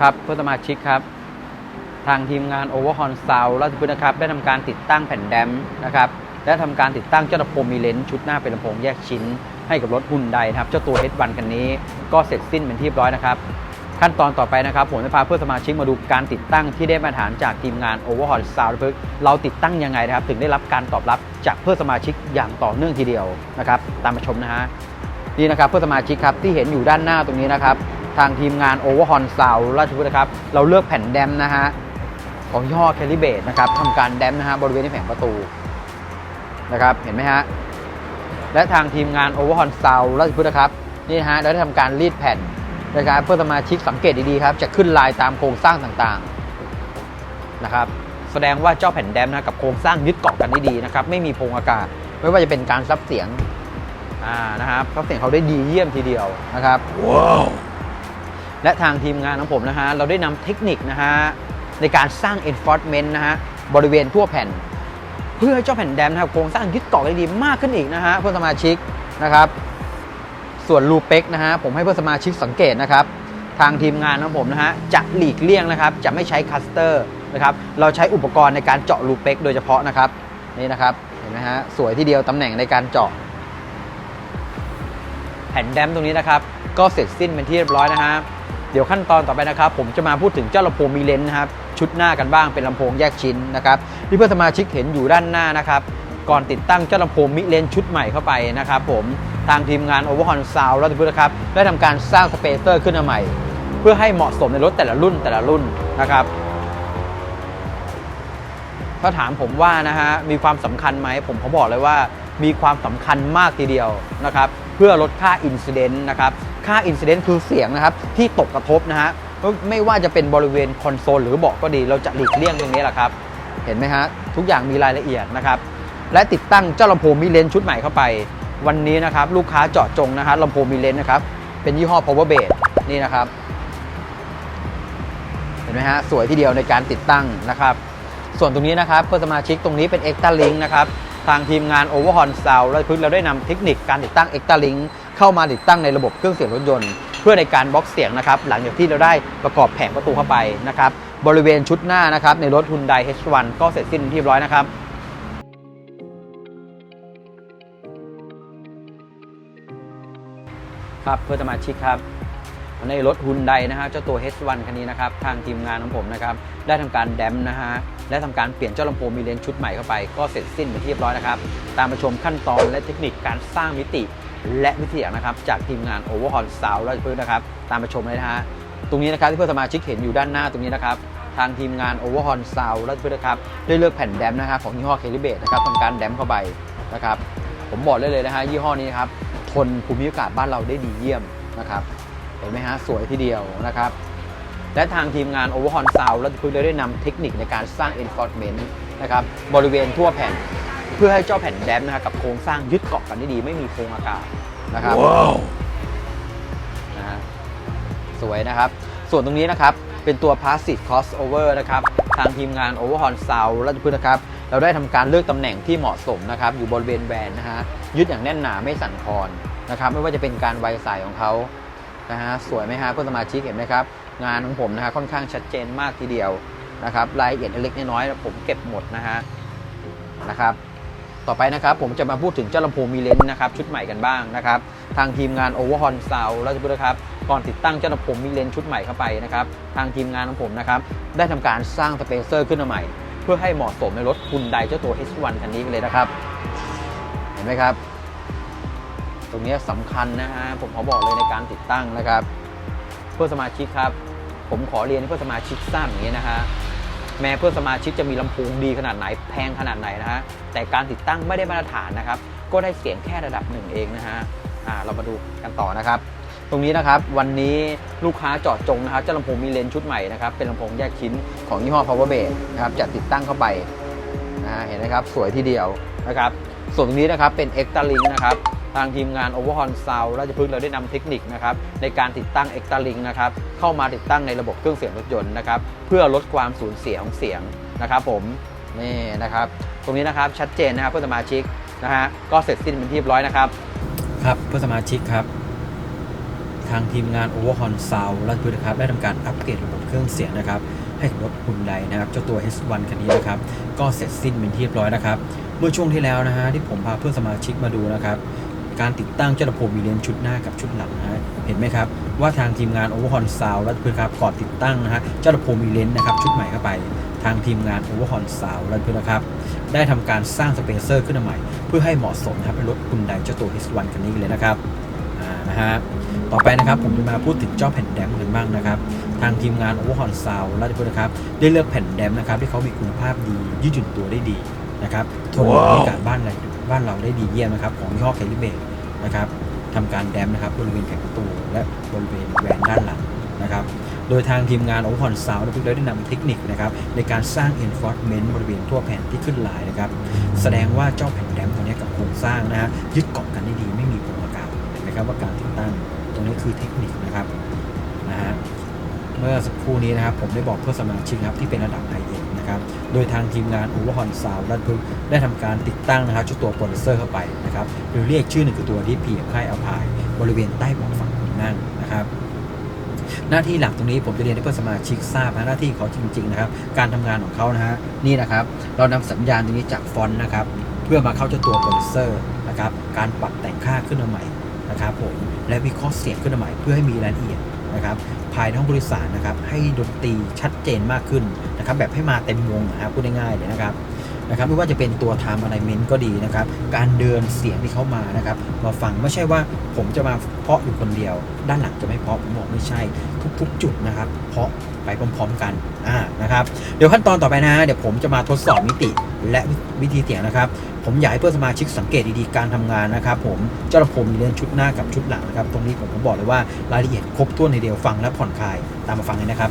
ครับเพื่อนสมาชิกครับ ทางทีมงาน Overhaul Sound ราชพฤกษ์นะครับได้ทำการติดตั้งแผ่นแดมนะครับและทำการติดตั้งเจ้าลำโพงมีเลนส์ชุดหน้าเป็นลำโพงแยกชิ้น ให้กับรถฮุนไดนะครับ เจ้าตัว H1 คันนี้ก็เสร็จสิ้นเป็นที่เรียบร้อยนะครับ ขั้นตอนต่อไปนะครับผมจะพาเพื่อนสมาชิกมาดูการติดตั้งที่ได้มาตรฐานจากทีมงาน Overhaul Sound ราชพฤกษ์เราติดตั้งยังไงนะครับ ถึงได้รับการตอบรับจากเพื่อนสมาชิกอย่างต่อเนื่องทีเดียวนะครับ ตามมาชมนะฮะนี่นะครับเพื่อนสมาชิกครับที่เห็นอยู่ด้านหน้าตรงนี้นะครับ ทางทีมงาน Overhaul Sound ราชพฤกษ์นะครับ เราเลือกแผ่นแดมนะฮะ ของยี่ห้อ Calibrate นะครับทำการแดมนะฮะบริเวณที่แผงประตูนะครับ เห็นไหมฮะ และทางทีมงาน Overhaul Sound ราชพฤกษ์นะครับ นี่ฮะเราได้ทำการรีดแผ่นนะครับเพื่อสมาชิกสังเกตดีๆครับ จะขึ้นลายตามโครงสร้างต่างๆนะครับ แสดงว่าเจ้าแผ่นแดมนะกับโครงสร้างยึดเกาะกันได้ดีนะครับ ไม่มีโพรงอากาศ ไม่ว่าจะเป็นการซับเสียงอ่านะครับซับเสียงเขาได้ดีเยี่ยมทีเดียวนะครับ และทางทีมงานของผมนะฮะเราได้นำเทคนิคนะฮะในการสร้าง enforcement นะฮะบริเวณทั่วแผ่น เพื่อให้เจ้าแผ่นแดมนะครับโครงสร้างยึดเกาะได้ดีมากขึ้นอีกนะฮะเพื่อนสมาชิกนะครับ ส่วนลูเป็กนะฮะผมให้เพื่อนสมาชิกสังเกตนะครับทางทีมงานของผมนะฮะจะหลีกเลี่ยงนะครับ จะไม่ใช้คัสเตอร์นะครับเราใช้อุปกรณ์ในการเจาะลูเป็กโดยเฉพาะนะครับนี่นะครับเห็นไหมฮะสวยที่เดียวตำแหน่งในการเจาะ แผ่นแดมตรงนี้นะครับ ก็เสร็จสิ้นเป็นที่เรียบร้อยนะฮะ เดี๋ยวขั้นตอนต่อไปนะครับ ผมจะมาพูดถึงเจ้าลำโพงมีเลนส์นะครับชุดหน้ากันบ้างเป็นลำโพงแยกชิ้นนะครับที่เพื่อนสมาชิกเห็นอยู่ด้านหน้านะครับก่อนติดตั้งเจ้าลำโพงมิเลนชุดใหม่เข้าไปนะครับผมทางทีมงาน Overhaul Sound ราชพฤกษ์นะครับได้ทำการสร้างสเปเซอร์ขึ้นมาใหม่ เพื่อให้เหมาะสมในรถแต่ละรุ่นแต่ละรุ่นนะครับถ้าถามผมว่านะฮะมีความสำคัญไหมผมเขาบอกเลยว่ามีความสำคัญมากทีเดียวนะครับเพื่อลดค่าอินซิเดนต์นะครับ ค่าอินซิเดนต์คือเสียงนะครับที่ตกกระทบนะฮะไม่ว่าจะเป็นบริเวณคอนโซลหรือเบาะก็ดีเราจะหลีกเลี่ยงตรงนี้แหละครับ เห็นไหมฮะทุกอย่างมีรายละเอียดนะครับและติดตั้งเจ้าลำโพงมิเลนชุดใหม่เข้าไป วันนี้นะครับลูกค้าเจาะจงนะฮะลำโพงมิเลนนะครับเป็นยี่ห้อ power base นี่นะครับเห็นไหมฮะสวยทีเดียวในการติดตั้งนะครับส่วนตรงนี้นะครับเพื่อสมาชิกตรงนี้เป็น Extra Link นะครับทางทีมงาน Overhaul Sound และพึ่งเราได้นำเทคนิคการติดตั้ง Extra Link เข้ามาติดตั้งในระบบเครื่องเสียงรถยนต์ เพื่อในการบล็อกเสียงนะครับหลังจากที่เราได้ประกอบแผงประตูเข้าไปนะครับบริเวณชุดหน้านะครับในรถ Hyundai H1 ก็เสร็จสิ้นที่เรียบร้อยนะครับครับเพื่อสมาชิกครับในรถฮุนไดนะฮะเจ้าตัว H1 คันนี้นะครับทางทีมงานของผมนะครับได้ทำการแดมนะฮะและทำการเปลี่ยนเจ้าลำโพงมีเลนชุดใหม่เข้าไป ก็เสร็จสิ้นเป็นที่เรียบร้อยนะครับ ตามมาชมขั้นตอนและเทคนิคการสร้างมิติ และวิธีนะครับจากทีมงาน Overhaul Sound ราชพฤกษ์นะครับตามมาชมเลยนะฮะตรงนี้นะครับที่เพื่อนสมาชิกเห็นอยู่ด้านหน้าตรงนี้นะครับทางทีมงาน Overhaul Sound ราชพฤกษ์นะครับได้เลือกแผ่นแดมนะครับของยี่ห้อ c a l i b r a t e นะครับทำการแดมเข้าไปนะครับผมบอกได้เลยนะฮะยี่ห้อนี้นะครับทนภูมิอากาศบ้านเราได้ดีเยี่ยมนะครับเห็นไหมฮะสวยทีเดียวนะครับและทางทีมงาน Overhaul Sound และพึ่งได้นำเทคนิคในการสร้าง enforcement นะครับบริเวณทั่วแผ่น เพื่อให้เจ้าแผ่นแดมนะครับกับโครงสร้างยึดเกาะกันได้ดี ไม่มีโพรงอากาศนะครับนะฮะสวยนะครับ ส่วนตรงนี้นะครับ เป็นตัว Passive Crossover นะครับ ทางทีมงาน Overhaul Sound และพึ่งนะครับ เราได้ทำการเลือกตำแหน่งที่เหมาะสมนะครับ อยู่บริเวณแบรนด์นะฮะ ยึดอย่างแน่นหนาไม่สั่นคลอนนะครับ ไม่ว่าจะเป็นการไวสายของเขานะฮะ สวยไหมฮะเพื่อนสมาชิกเห็นไหมครับ งานของผมนะฮะค่อนข้างชัดเจนมากทีเดียวนะครับ รายละเอียดเล็กๆน้อยๆผมเก็บหมดนะฮะนะครับ ต่อไปนะครับผมจะมาพูดถึงเจ้าลำโพงมีเลนส์นะครับชุดใหม่กันบ้างนะครับทางทีมงาน Overhaul Sound ราชบุรีครับก่อนติดตั้งเจ้าลำโพงมีเลนส์ชุดใหม่เข้าไปนะครับทางทีมงานของผมนะครับได้ทำการสร้างสเปเซอร์ขึ้นมาใหม่ เพื่อให้เหมาะสมในรถคุณไดเจ้าตัว H1 คันนี้เลยนะครับ เห็นไหมครับ ตรงนี้สำคัญนะฮะผมขอบอกเลยในการติดตั้งนะครับ เพื่อสมาชิกครับ ผมขอเรียนให้เพื่อสมาชิกทราบอย่างนี้นะฮะ แม้เพื่อนสมาชิกจะมีลำโพงดีขนาดไหนแพงขนาดไหนนะฮะแต่การติดตั้งไม่ได้มาตรฐานนะครับ ก็ได้เสียงแค่ระดับหนึ่งเองนะฮะอ่าเรามาดูกันต่อนะครับ ตรงนี้นะครับวันนี้ลูกค้าจอดจงนะครับเจ้าลำโพงมีเลนชุดใหม่นะครับเป็นลำโพงแยกชิ้นของยี่ห้อ power b a s นะครับจะติดตั้งเข้าไปนะฮะเห็นไหมครับสวยทีเดียวนะครับส่วนตรงนี้นะครับเป็น Extra Link นะครับ ทางทีมงาน Overhaul Sound ราชพฤกษ์เราได้นำเทคนิคนะครับในการติดตั้ง Extra Link นะครับเข้ามาติดตั้งในระบบเครื่องเสียงรถยนต์นะครับเพื่อลดความสูญเสียของเสียงนะครับผมนี่นะครับตรงนี้นะครับชัดเจนนะครับเพื่อนสมาชิกนะฮะก็เสร็จสิ้นเป็นที่เรียบร้อยนะครับครับเพื่อนสมาชิกครับทางทีมงาน Overhaul Sound ราชพฤกษ์นะครับได้ทำการอัปเกรดระบบเครื่องเสียงนะครับให้กับรถคุณไดนะครับเจ้าตัว H1 คันนี้นะครับก็เสร็จสิ้นเป็นที่เรียบร้อยนะครับเมื่อช่วงที่แล้วนะฮะที่ผมพาเพื่อนสมาชิกมาดูนะครับ การติดตั้งเจ้าโพมีเลนส์ชุดหน้ากับชุดหลังนะฮะเห็นไหมครับว่าทางทีมงาน Overhaul Sound ราชพฤกษ์ครับก่อนติดตั้งนะฮะเจ้าโพมีเลนนะครับชุดใหม่เข้าไป ทางทีมงาน Overhaul Sound ราชพฤกษ์นครับได้ทำการสร้างสเปเซอร์ขึ้นมาใหม่ เพื่อให้เหมาะสมนะครับเป็นรถคุณไดเจ้าตัว H1 คันนี้เลยนะครับอ่านะฮะต่อไปนะครับผมจะมาพูดถึงเจ้าแผ่นแดมกันบ้างนะครับ ทางทีมงาน Overhaul Sound ราชพฤกษ์นครับได้เลือกแผ่นแดมนะครับที่เขามีคุณภาพดียืดหยุ่นตัวได้ดีนะครับทนบรรยากาศบ้านเร บ้านเราได้ดีเยี่ยมนะครับ ของยี่ห้อแคลิเบตนะครับทำการแดมนะครับบริเวณแผงประตูและบริเวณแหวนด้านหลังนะครับ โดยทางทีมงาน Overhaul Sound ได้ได้นำเทคนิคนะครับในการสร้าง enforcement บริเวณทั่วแผ่นที่ขึ้นลายนะครับ แสดงว่าเจ้าแผ่นแดมตัวนี้กับโครงสร้างนะฮะยึดเกาะกันได้ดีไม่มีผลอากาศนไหมครับว่าการติดตั้งตรงนี้คือเทคนิคนะครับนะฮะเมื่อสักครู่นี้นะครับผมได้บอกเพื่อสมาชิกนะครับที่เป็นระดับไฮเนะครับ โดยทางทีมงาน Overhaul Sound รัฐพึกได้ทำการติดตั้งนะครับเจ้าตัวโปรดิวเซอร์เข้าไปนะครับหรือเรียกชื่อหนึ่งคือตัวที่พียค่ายอภาย บริเวณใต้เบาะฝั่งคนนั่งนะครับหน้าที่หลักตรงนี้ผมจะเรียนให้เพื่อนสมาชิกทราบนะหน้าที่เขาจริงๆนะครับ การทำงานของเขานะฮะนี่นะครับ เรานำสัญญาณตรงนี้จากฟอนต์นะครับ เพื่อมาเข้าเจ้าตัวโปรดิวเซอร์นะครับ การปรับแต่งค่าขึ้นมาใหม่นะครับผมและวิเคราะห์เสียงขึ้นมาใหม่เพื่อให้มีรายละเอียด นะครับภายในห้องบริษัทนะครับให้ดนตรีชัดเจนมากขึ้นนะครับแบบให้มาเต็มวงนะครับพูดง่ายๆเลยนะครับนะครับไม่ว่าจะเป็นตัว time alignment ก็ดีนะครับ การเดินเสียงที่เขามานะครับ มาฟังไม่ใช่ว่าผมจะมาเพาะอยู่คนเดียว ด้านหลังจะไม่เพาะผมบอกไม่ใช่ทุกๆ จุดนะครับ เพาะไปพร้อมๆกันอ่านะครับ เดี๋ยวขั้นตอนต่อไปนะ เดี๋ยวผมจะมาทดสอบมิติและวิธีเสียงนะครับ ผมอยากให้เพื่อนสมาชิกสังเกตดีๆการทำงานนะครับผมเจ้าลำโพงมีเรื่องชุดหน้ากับชุดหลังนะครับ ตรงนี้ผมผมบอกเลยว่ารายละเอียดครบถ้วนในเดียวฟังและผ่อนคลายตามมาฟังเลยนะครับ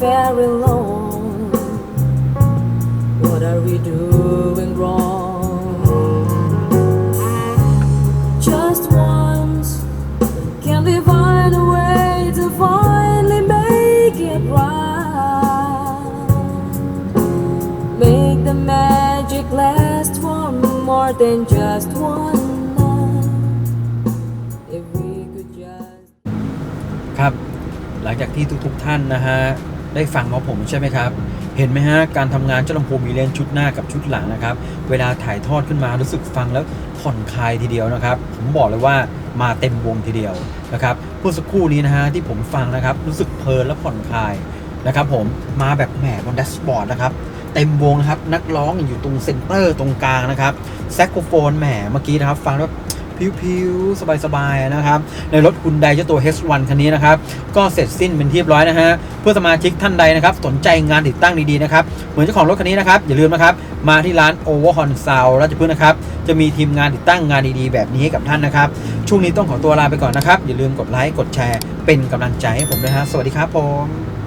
very long? What are we doing wrong? Just once, can we find a way to finally make it right? Make the magic last for more than just one night. If we could just ครับ หลังจากที่ทุกๆท่านนะฮะ ได้ฟังของผมใช่ไหมครับ เห็นไหมฮะ การทำงานเจ้าลำโพงมีเลนชุดหน้ากับชุดหลังนะครับ เวลาถ่ายทอดขึ้นมารู้สึกฟังแล้วผ่อนคลายทีเดียวนะครับ ผมบอกเลยว่ามาเต็มวงทีเดียวนะครับเมื่อสักครู่นี้นะฮะที่ผมฟังนะครับ รู้สึกเพลินและผ่อนคลายนะครับ ผมมาแบบแหมบนแดชบอร์ดนะครับเต็มวงนะครับนักร้องอยู่ตรงเซนเตอร์ตรงกลางนะครับแซกโคโฟนแหมเมื่อกี้นะครับ ฟังแล้ว พิวๆ สบายๆ นะครับ ในรถคุณไดเจ้าตัว H1 คันนี้นะครับ ก็เสร็จสิ้นเป็นที่เรียบร้อยนะฮะ เพื่อสมาชิกท่านใดนะครับ สนใจงานติดตั้งดีๆ นะครับ เหมือนเจ้าของรถคันนี้นะครับ อย่าลืมนะครับ มาที่ร้าน Overhaul Sound ราชพฤกษ์นะครับ จะมีทีมงานติดตั้งงานดีๆ แบบนี้ให้กับท่านนะครับ ช่วงนี้ต้องขอตัวลาไปก่อนนะครับ อย่าลืมกดไลค์ กดแชร์ เป็นกำลังใจให้ผมด้วยฮะ สวัสดีครับผม